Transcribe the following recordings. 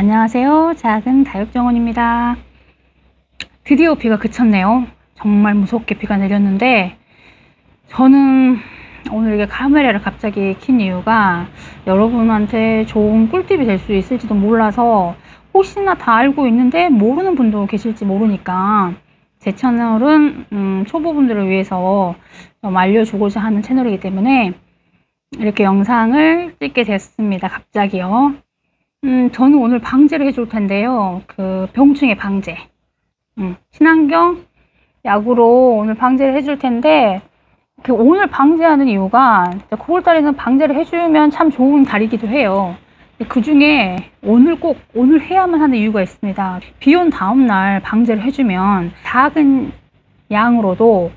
안녕하세요. 작은 다육정원입니다. 드디어 비가 그쳤네요. 정말 무섭게 비가 내렸는데, 저는 오늘 이게 카메라를 갑자기 킨 이유가 여러분한테 좋은 꿀팁이 될 수 있을지도 몰라서 혹시나 다 알고 있는데 모르는 분도 계실지 모르니까 제 채널은 음, 초보분들을 위해서 좀 알려주고자 하는 채널이기 때문에 이렇게 영상을 찍게 됐습니다. 갑자기요. 음, 저는 오늘 방제를 해줄 텐데요. 그 병충해 방제. 음, 친환경 약으로 오늘 방제를 해줄 텐데 그 오늘 방제하는 이유가 9월달에는 방제를 해주면 참 좋은 달이기도 해요. 그 중에 오늘 꼭 오늘 해야만 하는 이유가 있습니다. 비 온 다음날 방제를 해주면 작은 양으로도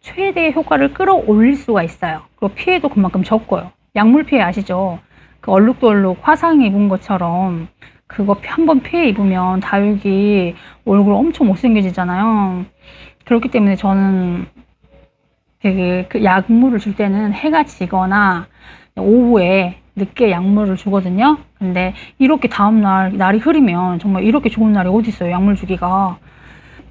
최대의 효과를 끌어올릴 수가 있어요. 그리고 피해도 그만큼 적고요. 약물 피해 아시죠? 그 얼룩덜룩 화상 입은 것처럼 그거 한번 피해 입으면 다육이 얼굴 엄청 못생겨지잖아요. 그렇기 때문에 저는 되게 그 약물을 줄 때는 해가 지거나 오후에 늦게 약물을 주거든요. 근데 이렇게 다음날 날이 흐리면 정말 이렇게 좋은 날이 어디 있어요. 약물 주기가.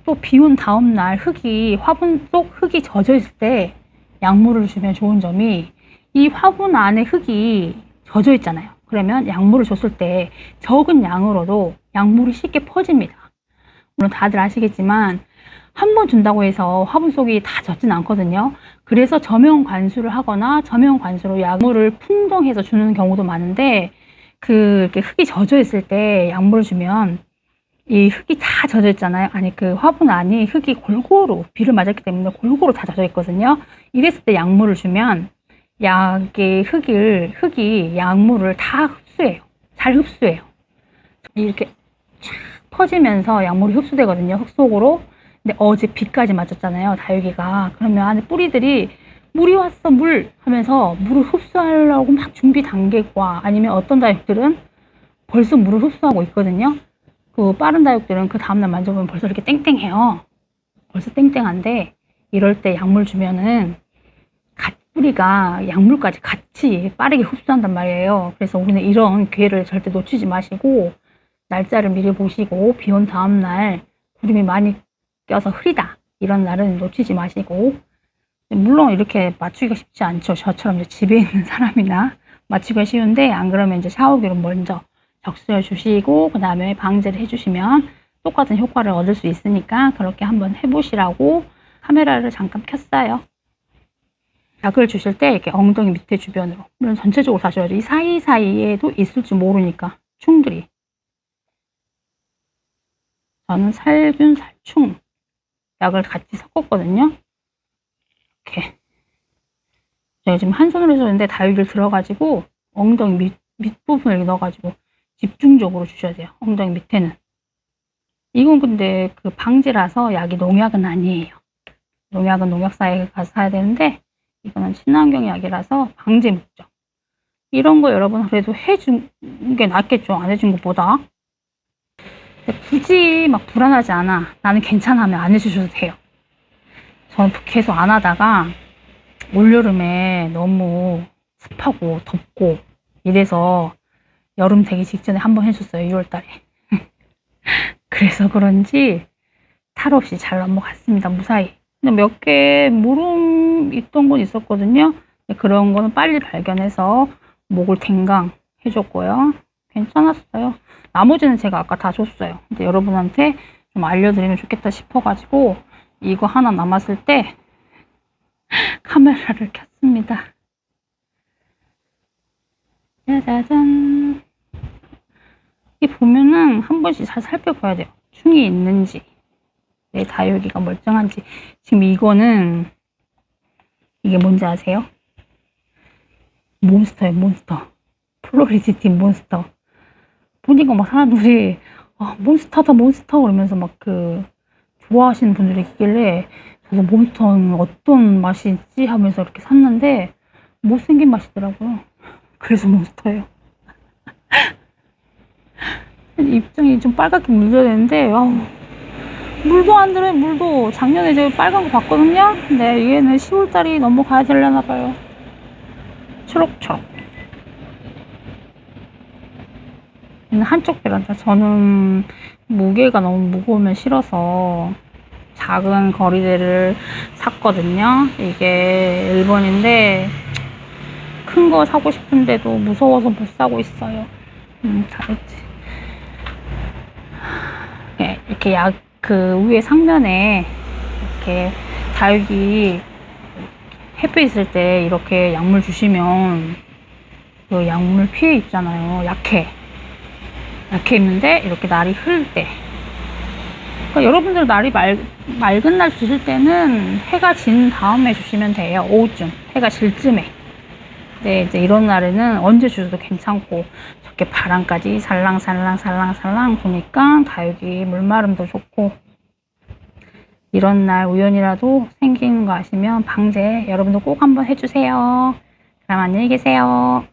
또 비 온 다음날 흙이 화분 속 흙이 젖어 있을 때 약물을 주면 좋은 점이 이 화분 안에 흙이 젖어 있잖아요. 그러면 약물을 줬을 때 적은 양으로도 약물이 쉽게 퍼집니다. 물론 다들 아시겠지만 한 번 준다고 해서 화분 속이 다 젖진 않거든요. 그래서 저명 관수를 하거나 저명 관수로 약물을 풍덩해서 주는 경우도 많은데 그 흙이 젖어 있을 때 약물을 주면 이 흙이 다 젖어 있잖아요. 아니 그 화분 안이 흙이 골고루 비를 맞았기 때문에 골고루 다 젖어 있거든요. 이랬을 때 약물을 주면 약의 흙을 흙이 약물을 다 흡수해요. 잘 흡수해요. 이렇게 쫙 퍼지면서 약물이 흡수되거든요. 흙 속으로. 근데 어제 비까지 맞았잖아요. 다육이가. 그러면 안에 뿌리들이 물이 왔어 물 하면서 물을 흡수하려고 막 준비 단계과 아니면 어떤 다육들은 벌써 물을 흡수하고 있거든요. 그 빠른 다육들은 그 다음날 만져보면 벌써 이렇게 땡땡해요. 벌써 땡땡한데 이럴 때 약물 주면은 갓 뿌리가 약물까지 같이 빠르게 흡수한단 말이에요. 그래서 우리는 이런 기회를 절대 놓치지 마시고 날짜를 미리 보시고 비 온 다음 날 구름이 많이 껴서 흐리다 이런 날은 놓치지 마시고 물론 이렇게 맞추기가 쉽지 않죠. 저처럼 이제 집에 있는 사람이나 맞추기가 쉬운데 안 그러면 이제 샤워기로 먼저 적셔 주시고 그 다음에 방제를 해주시면 똑같은 효과를 얻을 수 있으니까 그렇게 한번 해보시라고 카메라를 잠깐 켰어요. 약을 주실 때 이렇게 엉덩이 밑에 주변으로 물론 전체적으로 다 줘야죠. 이 사이사이에도 있을지 모르니까 충들이 저는 살균 살충 약을 같이 섞었거든요. 이렇게 제가 지금 한 손으로 해줬는데 다육이를 들어가지고 엉덩이 밑, 밑부분을 넣어가지고 집중적으로 주셔야 돼요. 엉덩이 밑에는. 이건 근데 그 방지라서 약이 농약은 아니에요. 농약은 농약사에 가서 사야 되는데 이거는 친환경 약이라서 방제 목적. 이런 거 여러분 그래도 해준 게 낫겠죠. 안 해준 것보다. 굳이 막 불안하지 않아. 나는 괜찮아 하면 안 해주셔도 돼요. 저는 계속 안 하다가 올여름에 너무 습하고 덥고 이래서 여름 되기 직전에 한 번 해줬어요. 6월 달에. 그래서 그런지 탈 없이 잘 넘어갔습니다. 무사히. 근데 몇개 물음 있던 건 있었거든요. 그런 거는 빨리 발견해서 목을 댕강 해줬고요. 괜찮았어요. 나머지는 제가 아까 다 줬어요. 근데 여러분한테 좀 알려드리면 좋겠다 싶어가지고 이거 하나 남았을 때 카메라를 켰습니다. 짜자잔. 이 보면은 한 번씩 잘 살펴봐야 돼요. 충이 있는지, 내 다육이가 멀쩡한지. 지금 이거는 이게 뭔지 아세요? 몬스터예요, 몬스터. 플로리지티 몬스터. 보니까 막 사람들이 아, 몬스터다 몬스터 그러면서 막 그 좋아하시는 분들이 있길래 저도 몬스터는 어떤 맛이지 하면서 이렇게 샀는데 못생긴 맛이더라고요. 그래서 몬스터예요. 입장이 좀 빨갛게 물려야 되는데 아우, 물도 안 들어요 물도 작년에 이제 빨간 거 봤거든요 근데 얘는 10월달이 넘어가야 되려나 봐요 초록초록 여기는 한쪽 베란다. 저는 무게가 너무 무거우면 싫어서 작은 거리대를 샀거든요. 이게 1번인데 큰 거 사고 싶은데도 무서워서 못 사고 있어요. 음, 잘했지. 네, 이렇게 약, 그 위에 상면에 이렇게 다육이 햇빛 있을 때 이렇게 약물 주시면 그 약물 피해 있잖아요. 약해. 약해 있는데 이렇게 날이 흐를 때. 그러니까 여러분들 날이 맑, 맑은 날 주실 때는 해가 진 다음에 주시면 돼요. 오후쯤. 해가 질 쯤에. 네, 이제 이런 날에는 언제 주셔도 괜찮고 저렇게 바람까지 살랑살랑 살랑살랑 부니까 다육이 물마름도 좋고 이런 날 우연이라도 생기는 거 아시면 방제 여러분도 꼭 한번 해주세요. 그럼 안녕히 계세요.